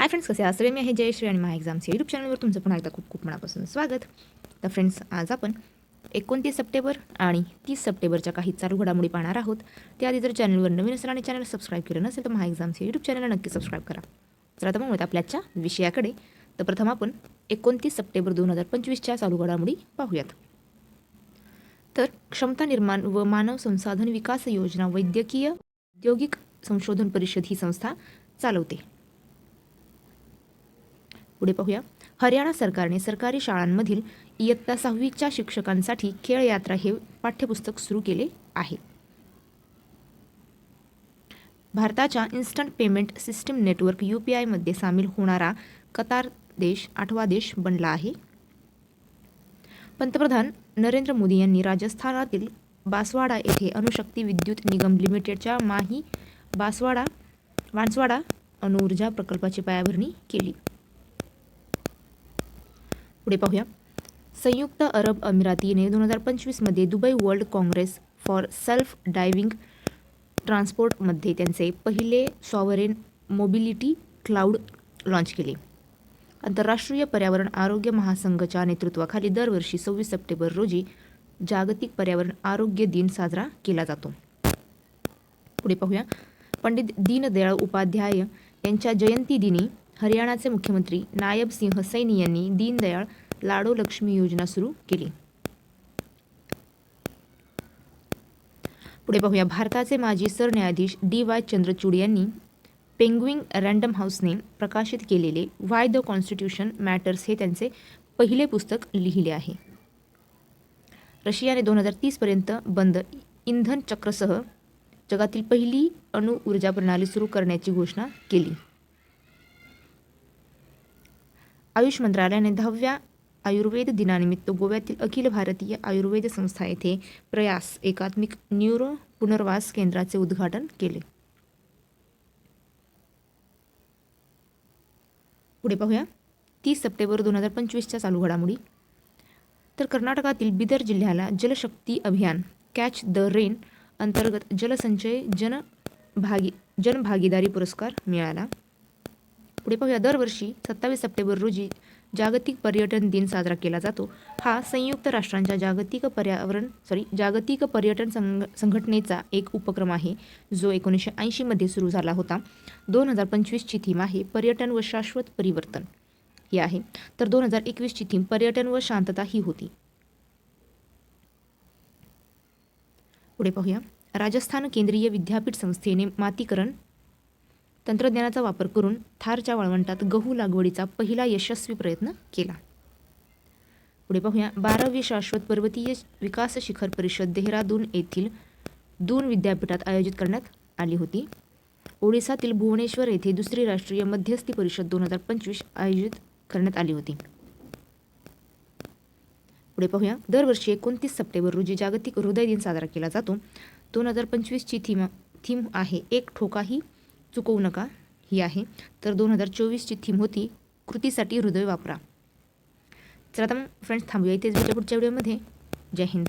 Hi friends कसे आहात? मी आहे जयश्री आणि माझ्या एक्झामच्या यूट्यूब चॅनलवर तुमचं पुन्हा एकदा खूप खूप मनापासून स्वागत. तर फ्रेंड्स आज आपण एकोणतीस सप्टेंबर आणि तीस सप्टेंबरच्या काही चालू घडामोडी पाहणार आहोत. त्याआधी जर चॅनलवर नवीन असेल आणि चॅनल सबस्क्राईब केलं नसेल तर माझ्या एक्झामच्या यूट्यूब चॅनलला नक्की सबस्क्राईब करा. तर आता मग आपल्याच्या विषयाकडे. तर प्रथम आपण एकोणतीस सप्टेंबर दोन हजार पंचवीसच्या चालू घडामोडी पाहूयात. तर क्षमता निर्माण व मानव संसाधन विकास योजना वैद्यकीय औद्योगिक संशोधन परिषद ही संस्था चालवते. पुढे पाहूया. हरियाणा सरकारने सरकारी शाळांमधील इयत्ता सहावीच्या शिक्षकांसाठी खेळ यात्रा हे पाठ्यपुस्तक सुरू केले आहे. भारताच्या instant payment system network U P आयमध्ये सामील होणारा कतार देश आठवा देश बनला आहे. पंतप्रधान नरेंद्र मोदी यांनी राजस्थानातील बासवाडा येथे अणुशक्ती विद्युत निगम लिमिटेडच्या माही बासवाडा बांसवाडा अणुऊर्जा प्रकल्पाची पायाभरणी केली. पुढे पाहूया. संयुक्त अरब अमिरातीने दोन हजार पंचवीसमध्ये Dubai world congress for self driving ट्रान्सपोर्टमध्ये त्यांचे पहिले सॉवरेन मोबिलिटी क्लाउड लॉन्च केले. आंतरराष्ट्रीय पर्यावरण आरोग्य महासंघच्या नेतृत्वाखाली दरवर्षी सव्वीस सप्टेंबर रोजी जागतिक पर्यावरण आरोग्य दिन साजरा केला जातो. पुढे पाहूया. पंडित दीनदयाळ उपाध्याय यांच्या जयंतीदिनी हरियाणाचे मुख्यमंत्री नायब सिंह सैनी यांनी दीनदयाळ लाडो लक्ष्मी योजना सुरू केली. पुढे पाहूया. भारताचे माजी सरन्यायाधीश डी वाय चंद्रचूड यांनी पेंग्विंग रँडम हाऊसने प्रकाशित केलेले वाय द कॉन्स्टिट्यूशन मॅटर्स हे त्यांचे पहिले पुस्तक लिहिले आहे. रशियाने दोन हजार तीसपर्यंत बंद इंधन चक्रसह जगातील पहिली अणु ऊर्जा प्रणाली सुरू करण्याची घोषणा केली. आयुष मंत्रालयाने दहाव्या आयुर्वेद दिनानिमित्त गोव्यातील अखिल भारतीय आयुर्वेद संस्था येथे प्रयास एकात्मिक न्यूरो पुनर्वास केंद्राचे उद्घाटन केले. पुढे पाहूया. तीस सप्टेंबर दोन हजार पंचवीसच्या चालू घडामोडी. तर कर्नाटकातील बिदर जिल्ह्याला जलशक्ती अभियान कॅच द रेन अंतर्गत जलसंचय जनभागी जनभागीदारी पुरस्कार मिळाला. पुढे पाहूया. दरवर्षी सत्तावीस सप्टेंबर रोजी जागतिक पर्यटन दिन साजरा केला जातो. हा संयुक्त राष्ट्रांच्या जागतिक पर्यावरण सॉरी जागतिक पर्यटन संघ संघटनेचा एक उपक्रम आहे जो एकोणीसशे ऐंशीमध्ये सुरू झाला होता. दोन हजार पंचवीसची थीम आहे पर्यटन व शाश्वत परिवर्तन. ही आहे. तर दोन हजार एकवीसची थीम पर्यटन व शांतता ही होती. पुढे पाहूया. राजस्थान केंद्रीय विद्यापीठ संस्थेने मातीकरण तंत्रज्ञानाचा वापर करून थारच्या वाळवंटात गहू लागवडीचा पहिला यशस्वी प्रयत्न केला. पुढे पाहूया. बारावी शाश्वत पर्वतीय विकास शिखर परिषद देहरादून येथील दून विद्यापीठात आयोजित करण्यात आली होती. ओडिसातील भुवनेश्वर येथे दुसरी राष्ट्रीय मध्यस्थी परिषद दोन हजार पंचवीस आयोजित करण्यात आली होती. पुढे पाहूया. दरवर्षी एकोणतीस सप्टेंबर रोजी जागतिक हृदय दिन साजरा केला जातो. दोन हजार पंचवीसची थीम थीम आहे एक ठोकाही चुकवू नका ही आहे. तर दोन हजार चोवीसची थीम होती कृतीसाठी हृदय वापरा. चला आता मग फ्रेंड्स थांबूया इथेच पुढच्या व्हिडिओमध्ये जय हिंद.